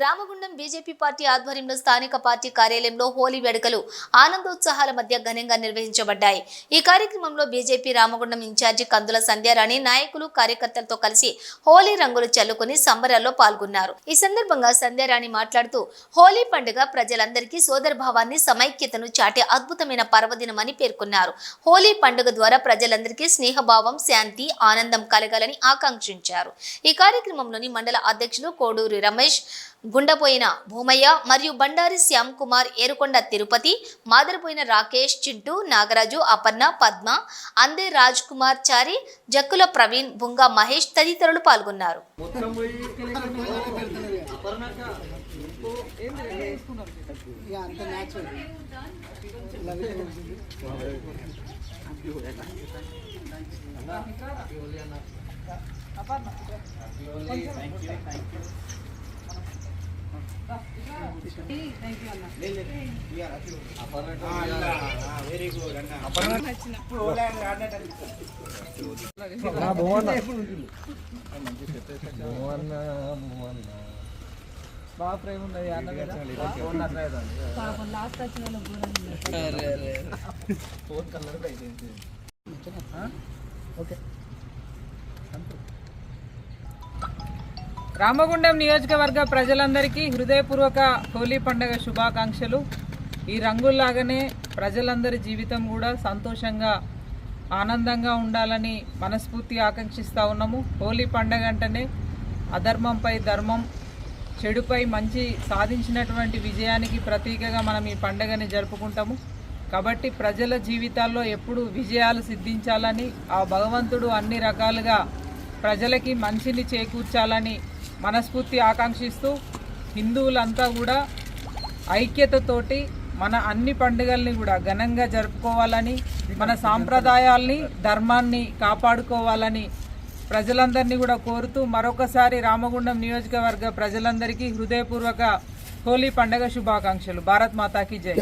Ramagundam BJP party ఆధ్వర్యంలో స్థానిక party కార్యాలయంలో హోలీ వేడుకలు ఆనందోత్సాహాల మధ్య ఘనంగా నిర్వహించబడ్డాయి. ఈ కార్యక్రమంలో బీజేపీ రామగుండం ఇన్ఛార్జి కందుల సంధ్యారాణి నాయకులు కార్యకర్తలతో కలిసి హోలీ రంగులు చల్లుకుని సంబరాల్లో పాల్గొన్నారు. ఈ సందర్భంగా సంధ్యారాణి మాట్లాడుతూ హోలీ పండుగ ప్రజలందరికీ సోదరభావాన్ని సమైక్యతను చాటే అద్భుతమైన పర్వదినమని పేర్కొన్నారు. హోలీ పండుగ ద్వారా ప్రజలందరికీ స్నేహభావం శాంతి ఆనందం కలగాలని ఆకాంక్షించారు. ఈ కార్యక్రమంలోని మండల అధ్యక్షులు కోడూరి రమేష్ గుండపోయిన భూమయ్య మరియు బండారి శ్యామ్ కుమార్ ఏరుకొండ తిరుపతి మాదిరిపోయిన రాకేష్ చింటూ నాగరాజు అపర్ణ పద్మ అందే రాజ్ కుమార్ చారి జక్కుల ప్రవీణ్ బుంగా మహేష్ తదితరులు పాల్గొన్నారు. బాగా ప్రేమ ఉన్నది అన్న మీద ఫోన్ కలర్ రామగుండం నియోజకవర్గ ప్రజలందరికీ హృదయపూర్వక హోలీ పండుగ శుభాకాంక్షలు. ఈ రంగుల్లాగానే ప్రజలందరి జీవితం కూడా సంతోషంగా ఆనందంగా ఉండాలని మనస్ఫూర్తి ఆకాంక్షిస్తూ ఉన్నాము. హోలీ పండుగ అంటేనే అధర్మంపై ధర్మం చెడుపై మంచి సాధించినటువంటి విజయానికి ప్రతీకగా మనం ఈ పండుగని జరుపుకుంటాము. కాబట్టి ప్రజల జీవితాల్లో ఎప్పుడు విజయాలు సిద్ధించాలని ఆ భగవంతుడు అన్ని రకాలుగా ప్రజలకి మంచిని చేకూర్చాలని మనస్ఫూర్తి ఆకాంక్షిస్తూ హిందువులంతా కూడా ఐక్యతతోటి మన అన్ని పండుగల్ని కూడా ఘనంగా జరుపుకోవాలని మన సాంప్రదాయాల్ని ధర్మాన్ని కాపాడుకోవాలని ప్రజలందరినీ కూడా కోరుతూ మరొకసారి రామగుండం నియోజకవర్గ ప్రజలందరికీ హృదయపూర్వక హోలీ పండుగ శుభాకాంక్షలు. భారత్ మాతాకి జై.